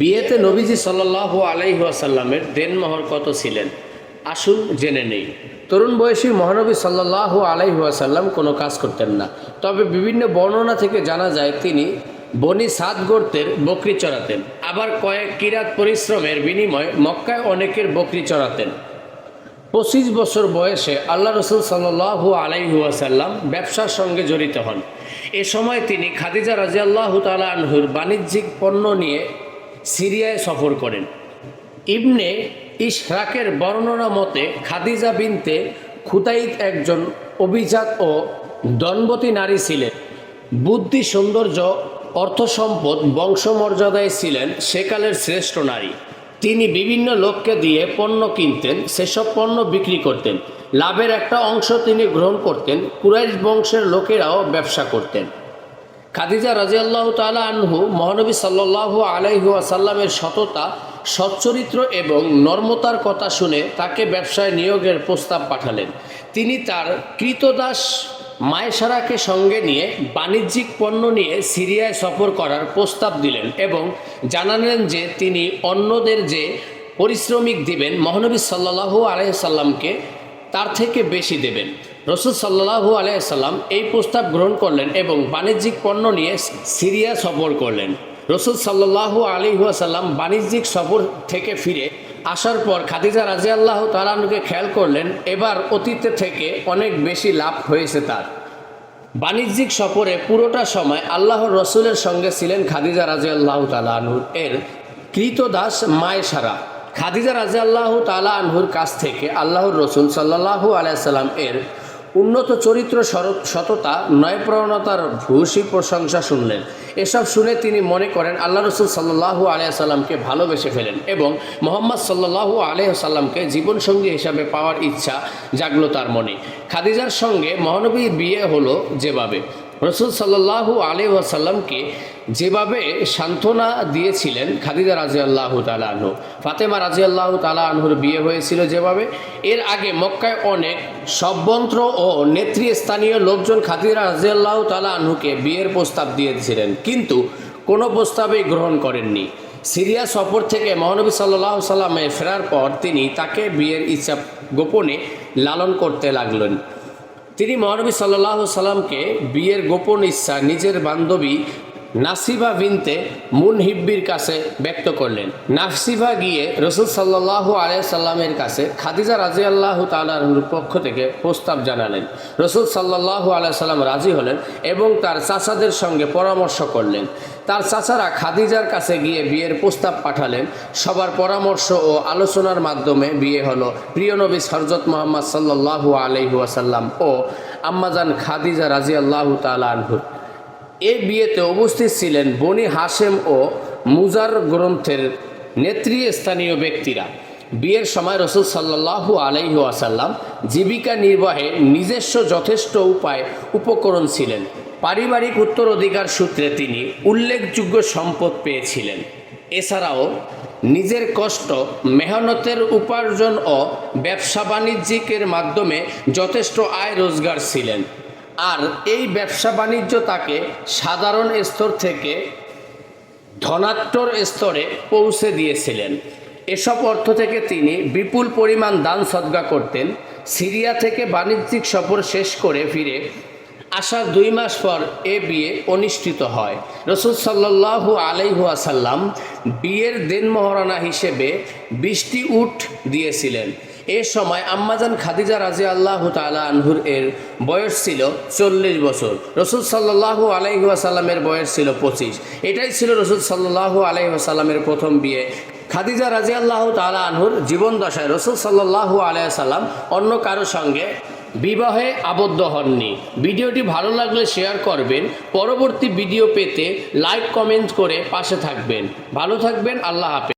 বিয়েতে নবীজি সাল্লাহ আলাইহাসাল্লামের দেনমোহর কত ছিলেন? আসুন জেনে নেই। তরুণ বয়সী মহানবী সাল্লাহ আলাইহাসাল্লাম কোনো কাজ করতেন না। তবে বিভিন্ন বর্ণনা থেকে জানা যায় তিনি বনি সাত গোর্তের বকরি চড়াতেন। আবার কয়েক কিরাত পরিশ্রমের বিনিময়ে মক্কায় অনেকের বকরি চড়াতেন। পঁচিশ বছর বয়সে আল্লাহ রসুল সাল্লাহ আলাইহুয়াসাল্লাম ব্যবসার সঙ্গে জড়িত হন। এ সময় তিনি খাদিজা রাজিয়াল্লাহ তালা আনহুর বাণিজ্যিক পণ্য নিয়ে সিরিয়ায় সফর করেন। ইবনে ইশরাকের বর্ণনা মতে খাদিজা বিনতে খুতাইত একজন অভিজাত ও দনবতী নারী ছিলেন। বুদ্ধি সৌন্দর্য অর্থ সম্পদ বংশমর্যাদায় ছিলেন সেকালের শ্রেষ্ঠ নারী। তিনি বিভিন্ন লোককে দিয়ে পণ্য কিনতেন, সেসব পণ্য বিক্রি করতেন। লাভের একটা অংশ তিনি গ্রহণ করতেন। কুরাইশ বংশের লোকেরাও ব্যবসা করতেন। খাদিজা রাজিয়াল্লাহ তালা আনহু মহানবী সাল্লাহ আলাইহু আসাল্লামের সততা, সচ্চরিত্র এবং নর্মতার কথা শুনে তাকে ব্যবসায় নিয়োগের প্রস্তাব পাঠালেন। তিনি তার কৃতদাস মায়েসারাকে সঙ্গে নিয়ে বাণিজ্যিক পণ্য নিয়ে সিরিয়ায় সফর করার প্রস্তাব দিলেন এবং জানালেন যে তিনি অন্যদের যে পরিশ্রমিক দিবেন মহানবী সাল্লাহু আলাইসাল্লামকে তার থেকে বেশি দেবেন। রসুল সাল্লাহু আলাইসাল্লাম এই প্রস্তাব গ্রহণ করলেন এবং বাণিজ্যিক পণ্য নিয়ে সিরিয়া সফর করলেন। রসুল সাল্লাহু আলিহাসাল্লাম বাণিজ্যিক সফর থেকে ফিরে আসার পর খাদিজা রাজিয়াল্লাহ তালানুকে খেয়াল করলেন, এবার অতীতে থেকে অনেক বেশি লাভ হয়েছে তার। বাণিজ্যিক সফরে পুরোটা সময় আল্লাহর রসুলের সঙ্গে ছিলেন খাদিজা রাজি আল্লাহ তালাহুর এর কৃতদাস সারা। খাদিজা রাজি আল্লাহ তালা আনহুর কাছ থেকে আল্লাহর রসুল সাল্লাহু আলাইসাল্লাম এর উন্নত চরিত্র সততা নয়প্রণতার ভূষী প্রশংসা শুনলেন। এসব শুনে তিনি মনে করেন, আল্লাহ রসুল সাল্লু আলিয়াল্লামকে ভালোবেসে ফেলেন এবং মোহাম্মদ সাল্লু আলিয়াল্লামকে জীবনসঙ্গী হিসাবে পাওয়ার ইচ্ছা জাগলো তার মনে। খাদিজার সঙ্গে মহানবীর বিয়ে হলো যেভাবে। রসুল সাল্লাহু আলিহাসাল্লামকে যেভাবে সান্ত্বনা দিয়েছিলেন খাদিজা রাজি আল্লাহ তালা আনহু, ফাতেমা রাজি আল্লাহ তালা আনহুর বিয়ে হয়েছিল যেভাবে, এর আগে মক্কায় অনেক সব্যন্ত্র ও নেতৃস্থানীয় লোকজন খাদিজা রাজি আল্লাহ তালা আনহুকে বিয়ের প্রস্তাব দিয়েছিলেন, কিন্তু কোনো প্রস্তাবেই গ্রহণ করেননি। সিরিয়া সফর থেকে মহানবী সাল্লাহ সাল্লামে ফেরার পর তিনি তাকে বিয়ের ইচ্ছা গোপনে লালন করতে লাগলেন। তিনি মহানবী সাল্লাহ সাল্লামকে বিয়ের গোপন ইচ্ছা নিজের বান্ধবী নাসিবা বিনতে মুনহিব্বির কাছে ব্যক্ত করলেন। নাসিবা গিয়ে রসুল সাল্লাহ সাল্লামের কাছে খাদিজা রাজি আল্লাহ তালাহুর পক্ষ থেকে প্রস্তাব জানালেন। রসুল সাল্লাহ সাল্লাম রাজি হলেন এবং তার চাচাদের সঙ্গে পরামর্শ করলেন। তার চাচারা খাদিজার কাছে গিয়ে বিয়ের প্রস্তাব পাঠালেন। সবার পরামর্শ ও আলোচনার মাধ্যমে বিয়ে হলো। প্রিয় নবী হরজত মোহাম্মদ সাল্লাহ আলহিহাসাল্লাম ও আম্মাজান খাদিজা রাজি আল্লাহ তালাহুর এ বিয়েতে উপস্থিত ছিলেন বনি হাশেম ও মুজার গ্রন্থের নেতৃস্থানীয় ব্যক্তিরা। বিয়ের সময় রসুল সাল্লাহু আলাইহি আসাল্লাম জীবিকা নির্বাহে নিজস্ব যথেষ্ট উপায় উপকরণ ছিলেন। পারিবারিক উত্তরাধিকার সূত্রে তিনি উল্লেখযোগ্য সম্পদ পেয়েছিলেন। এছাড়াও, নিজের কষ্ট, মেহনতের উপার্জন ও ব্যবসা বাণিজ্যিকের মাধ্যমে যথেষ্ট আয় রোজগার ছিলেন। আর এই ব্যবসা বাণিজ্য তাকে সাধারণ স্তর থেকে ধনাত্মর স্তরে পৌঁছে দিয়েছিলেন। এসব অর্থ থেকে তিনি বিপুল পরিমাণ দান সদ্গা করতেন। সিরিয়া থেকে বাণিজ্যিক সফর শেষ করে ফিরে আসার দুই মাস পর এ বিয়ে অনুষ্ঠিত হয়। রসুল সাল্লাহ আলাইহুয়াসাল্লাম বিয়ের দেনমহারানা হিসেবে বিশটি উট দিয়েছিলেন। এ সময় আম্মাজান খাদিজা রাজি আল্লাহ তালা আনহুর এর বয়স ছিল চল্লিশ বছর। রসুল সাল্লাহ আলাইহাসাল্লামের বয়স ছিল পঁচিশ। এটাই ছিল রসুল সাল্লাহ আলাইহাসাল্লামের প্রথম বিয়ে। খাদিজা রাজি আল্লাহ তালা আনহুর জীবন দশায় রসুল সাল্লাহ আলাইসাল্লাম অন্য কারও সঙ্গে বিবাহে আবদ্ধ হননি। ভিডিওটি ভালো লাগলে শেয়ার করবেন। পরবর্তী ভিডিও পেতে লাইক কমেন্ট করে পাশে থাকবেন। ভালো থাকবেন, আল্লাহ হাফেজ।